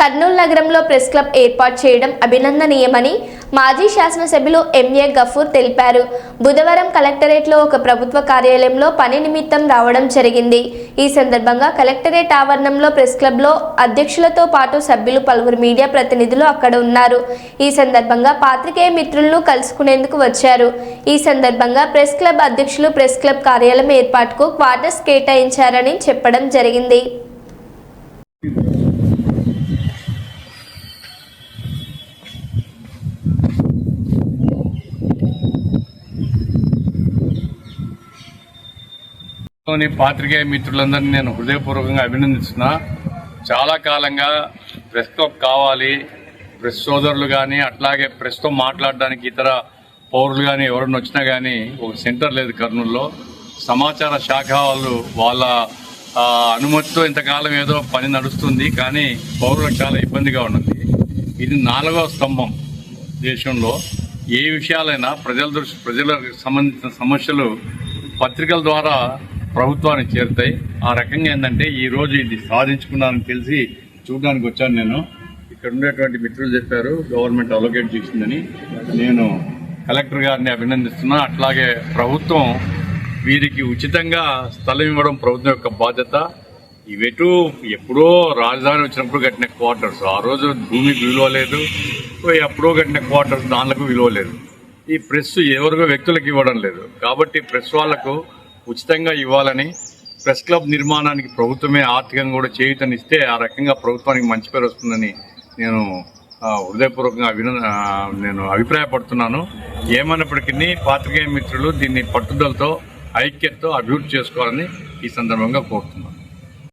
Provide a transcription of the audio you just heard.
కర్నూలు నగరంలో press club ఏర్పాటు చేయడం అభినందనీయమని మాజీ శాసనసభ్యులు ఎంఏ గఫూర్ తెలిపారు. బుధవారం కలెక్టరేట్లో ఒక ప్రభుత్వ కార్యాలయంలో పని నిమిత్తం రావడం జరిగింది. ఈ సందర్భంగా కలెక్టరేట్ ఆవరణంలో ప్రెస్ క్లబ్లో అధ్యక్షులతో పాటు సభ్యులు పలువురు మీడియా ప్రతినిధులు అక్కడ ఉన్నారు. ఈ సందర్భంగా పాత్రికేయ మిత్రులను కలుసుకునేందుకు వచ్చారు. ఈ సందర్భంగా ప్రెస్ క్లబ్ అధ్యక్షులు ప్రెస్ క్లబ్ కార్యాలయం ఏర్పాటుకు క్వార్టర్స్ కేటాయించారని చెప్పడం జరిగింది. లోని పాత్రికేయ మిత్రులందరినీ నేను హృదయపూర్వకంగా అభినందిస్తున్నా. చాలా కాలంగా ప్రెస్ క్లబ్ కావాలి ప్రెస్ సోదరులు కానీ అట్లాగే ప్రెస్తో మాట్లాడడానికి ఇతర పౌరులు కానీ ఎవరైనా వచ్చినా కానీ ఒక సెంటర్ లేదు కర్నూలులో. సమాచార శాఖ వాళ్ళు వాళ్ళ అనుమతితో ఇంతకాలం ఏదో పని నడుస్తుంది కానీ పౌరులకు చాలా ఇబ్బందిగా ఉన్నది. ఇది నాలుగవ స్తంభం దేశంలో. ఏ విషయాలైనా ప్రజల దృష్టి ప్రజలకు సంబంధించిన సమస్యలు పత్రికల ద్వారా ప్రభుత్వానికి చేరుతాయి. ఆ రకంగా ఏంటంటే ఈ రోజు ఇది సాధించుకున్నానని తెలిసి చూడడానికి వచ్చాను నేను. ఇక్కడ ఉండేటువంటి మిత్రులు చెప్పారు గవర్నమెంట్ అలొకేట్ చేసిందని. నేను కలెక్టర్ గారిని అభినందిస్తున్నా. అట్లాగే ప్రభుత్వం వీరికి ఉచితంగా స్థలం ఇవ్వడం ప్రభుత్వం యొక్క బాధ్యత. ఇవెటు ఎప్పుడో రాజధాని వచ్చినప్పుడు కట్టిన క్వార్టర్స్. ఆ రోజు భూమికి విలువ లేదు. ఎప్పుడో కట్టిన క్వార్టర్స్ దానిలకు విలువ లేదు. ఈ ప్రెస్ ఎవరికో వ్యక్తులకు ఇవ్వడం లేదు. కాబట్టి ప్రెస్ వాళ్ళకు ఉచితంగా ఇవ్వాలని ప్రెస్ క్లబ్ నిర్మాణానికి ప్రభుత్వమే ఆర్థికంగా కూడా చేయుతనిస్తే ఆ రకంగా ప్రభుత్వానికి మంచి పేరు వస్తుందని నేను హృదయపూర్వకంగా అభిన నేను అభిప్రాయపడుతున్నాను. ఏమైనప్పటికీ పాత్రికేయ మిత్రులు దీన్ని పట్టుదలతో ఐక్యతతో అభివృద్ధి చేసుకోవాలని ఈ సందర్భంగా కోరుతున్నాను.